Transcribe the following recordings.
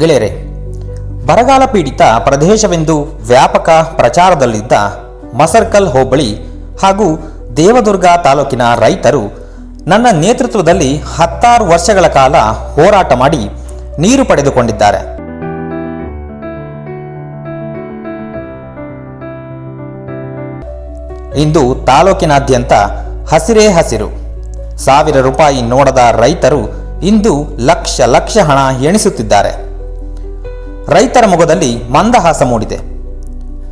ಗೆಳೆಯರೆ, ಬರಗಾಲ ಪೀಡಿತ ಪ್ರದೇಶವೆಂದು ವ್ಯಾಪಕ ಪ್ರಚಾರದಲ್ಲಿದ್ದ ಮಸರ್ಕಲ್ ಹೋಬಳಿ ಹಾಗೂ ದೇವದುರ್ಗ ತಾಲೂಕಿನ ರೈತರು ನನ್ನ ನೇತೃತ್ವದಲ್ಲಿ ಹತ್ತಾರು ವರ್ಷಗಳ ಕಾಲ ಹೋರಾಟ ಮಾಡಿ ನೀರು ಪಡೆದುಕೊಂಡಿದ್ದಾರೆ. ಇಂದು ತಾಲೂಕಿನಾದ್ಯಂತ ಹಸಿರೇ ಹಸಿರು. ಸಾವಿರ ರೂಪಾಯಿ ನೋಡದ ರೈತರು ಇಂದು ಲಕ್ಷ ಲಕ್ಷ ಹಣ ಎಣಿಸುತ್ತಿದ್ದಾರೆ. ರೈತರ ಮುಖದಲ್ಲಿ ಮಂದಹಾಸ ಮೂಡಿದೆ.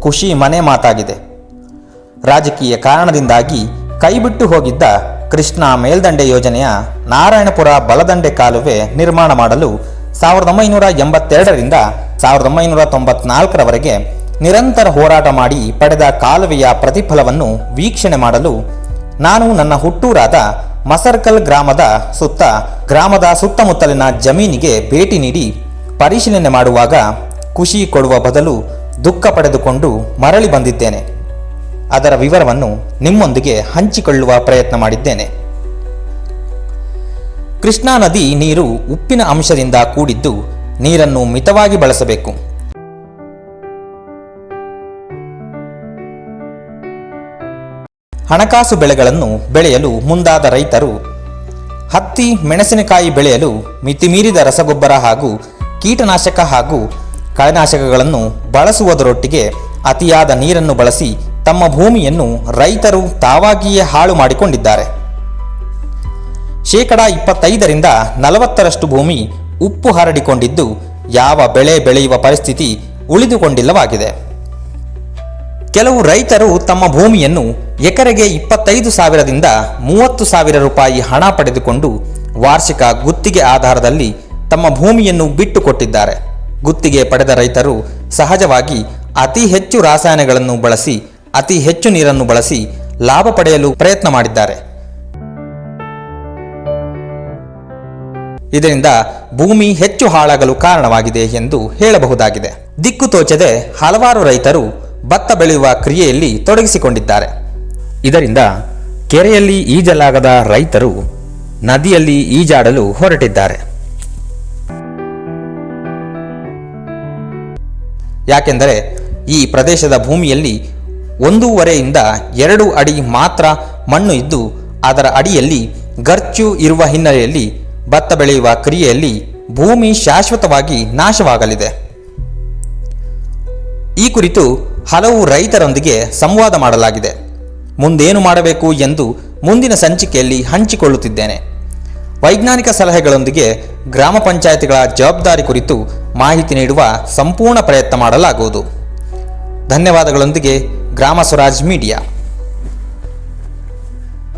ಖುಷಿ ಮನೆ ಮಾತಾಗಿದೆ. ರಾಜಕೀಯ ಕಾರಣದಿಂದಾಗಿ ಕೈಬಿಟ್ಟು ಹೋಗಿದ್ದ ಕೃಷ್ಣ ಮೇಲ್ದಂಡೆ ಯೋಜನೆಯ ನಾರಾಯಣಪುರ ಬಲದಂಡೆ ಕಾಲುವೆ ನಿರ್ಮಾಣ ಮಾಡಲು ಸಾವಿರದ ಒಂಬೈನೂರ ಎಂಬತ್ತೆರಡರಿಂದ ಸಾವಿರದ ಒಂಬೈನೂರ ತೊಂಬತ್ನಾಲ್ಕರವರೆಗೆ ನಿರಂತರ ಹೋರಾಟ ಮಾಡಿ ಪಡೆದ ಕಾಲುವೆಯ ಪ್ರತಿಫಲವನ್ನು ವೀಕ್ಷಣೆ ಮಾಡಲು ನಾನು ನನ್ನ ಹುಟ್ಟೂರಾದ ಮಸರ್ಕಲ್ ಗ್ರಾಮದ ಸುತ್ತ, ಗ್ರಾಮದ ಸುತ್ತಮುತ್ತಲಿನ ಜಮೀನಿಗೆ ಭೇಟಿ ನೀಡಿ ಪರಿಶೀಲನೆ ಮಾಡುವಾಗ ಖುಷಿ ಕೊಡುವ ಬದಲು ದುಃಖ ಪಡೆದುಕೊಂಡು ಮರಳಿ ಬಂದಿದ್ದೇನೆ. ಅದರ ವಿವರವನ್ನು ನಿಮ್ಮೊಂದಿಗೆ ಹಂಚಿಕೊಳ್ಳುವ ಪ್ರಯತ್ನ ಮಾಡಿದ್ದೇನೆ. ಕೃಷ್ಣಾ ನದಿ ನೀರು ಉಪ್ಪಿನ ಅಂಶದಿಂದ ಕೂಡಿದ್ದು ನೀರನ್ನು ಮಿತವಾಗಿ ಬಳಸಬೇಕು. ಹಣಕಾಸು ಬೆಳೆಗಳನ್ನು ಬೆಳೆಯಲು ಮುಂದಾದ ರೈತರು ಹತ್ತಿ, ಮೆಣಸಿನಕಾಯಿ ಬೆಳೆಯಲು ಮಿತಿಮೀರಿದ ರಸಗೊಬ್ಬರ ಹಾಗೂ ಕೀಟನಾಶಕ ಹಾಗೂ ಕಳೆನಾಶಕಗಳನ್ನು ಬಳಸುವುದರೊಟ್ಟಿಗೆ ಅತಿಯಾದ ನೀರನ್ನು ಬಳಸಿ ತಮ್ಮ ಭೂಮಿಯನ್ನು ರೈತರು ತಾವಾಗಿಯೇ ಹಾಳು ಮಾಡಿಕೊಂಡಿದ್ದಾರೆ. ಶೇಕಡ ಇಪ್ಪತ್ತೈದರಿಂದ ನಲವತ್ತರಷ್ಟು ಭೂಮಿ ಉಪ್ಪು ಹರಡಿಕೊಂಡಿದ್ದು ಯಾವ ಬೆಳೆ ಬೆಳೆಯುವ ಪರಿಸ್ಥಿತಿ ಉಳಿದುಕೊಂಡಿಲ್ಲವಾಗಿದೆ. ಕೆಲವು ರೈತರು ತಮ್ಮ ಭೂಮಿಯನ್ನು ಎಕರೆಗೆ ಇಪ್ಪತ್ತೈದು ಸಾವಿರದಿಂದ ಮೂವತ್ತು ಸಾವಿರ ರೂಪಾಯಿ ಹಣ ಪಡೆದುಕೊಂಡು ವಾರ್ಷಿಕ ಗುತ್ತಿಗೆ ಆಧಾರದಲ್ಲಿ ತಮ್ಮ ಭೂಮಿಯನ್ನು ಬಿಟ್ಟುಕೊಟ್ಟಿದ್ದಾರೆ. ಗುತ್ತಿಗೆ ಪಡೆದ ರೈತರು ಸಹಜವಾಗಿ ಅತಿ ಹೆಚ್ಚು ರಾಸಾಯನಗಳನ್ನು ಬಳಸಿ, ಅತಿ ಹೆಚ್ಚು ನೀರನ್ನು ಬಳಸಿ ಲಾಭ ಪಡೆಯಲು ಪ್ರಯತ್ನ ಮಾಡಿದ್ದಾರೆ. ಇದರಿಂದ ಭೂಮಿ ಹೆಚ್ಚು ಹಾಳಾಗಲು ಕಾರಣವಾಗಿದೆ ಎಂದು ಹೇಳಬಹುದಾಗಿದೆ. ದಿಕ್ಕು ತೋಚದೆ ಹಲವಾರು ರೈತರು ಭತ್ತ ಬೆಳೆಯುವ ಕ್ರಿಯೆಯಲ್ಲಿ ತೊಡಗಿಸಿಕೊಂಡಿದ್ದಾರೆ. ಇದರಿಂದ ಕೆರೆಯಲ್ಲಿ ಈಜಲಾಗದ ರೈತರು ನದಿಯಲ್ಲಿ ಈಜಾಡಲು ಹೊರಟಿದ್ದಾರೆ. ಯಾಕೆಂದರೆ ಈ ಪ್ರದೇಶದ ಭೂಮಿಯಲ್ಲಿ ಒಂದೂವರೆಯಿಂದ ಎರಡು ಅಡಿ ಮಾತ್ರ ಮಣ್ಣು ಇದ್ದು, ಅದರ ಅಡಿಯಲ್ಲಿ ಗರ್ಚು ಇರುವ ಹಿನ್ನೆಲೆಯಲ್ಲಿ ಭತ್ತ ಬೆಳೆಯುವ ಕ್ರಿಯೆಯಲ್ಲಿ ಭೂಮಿ ಶಾಶ್ವತವಾಗಿ ನಾಶವಾಗಲಿದೆ. ಈ ಕುರಿತು ಹಲವು ರೈತರೊಂದಿಗೆ ಸಂವಾದ ಮಾಡಲಾಗಿದೆ. ಮುಂದೇನು ಮಾಡಬೇಕು ಎಂದು ಮುಂದಿನ ಸಂಚಿಕೆಯಲ್ಲಿ ಹಂಚಿಕೊಳ್ಳುತ್ತಿದ್ದೇನೆ. ವೈಜ್ಞಾನಿಕ ಸಲಹೆಗಳೊಂದಿಗೆ ಗ್ರಾಮ ಪಂಚಾಯಿತಿಗಳ ಜವಾಬ್ದಾರಿ ಕುರಿತು ಮಾಹಿತಿ ನೀಡುವ ಸಂಪೂರ್ಣ ಪ್ರಯತ್ನ ಮಾಡಲಾಗುವುದು. ಧನ್ಯವಾದಗಳೊಂದಿಗೆ ಗ್ರಾಮ ಸ್ವರಾಜ್ ಮೀಡಿಯಾ.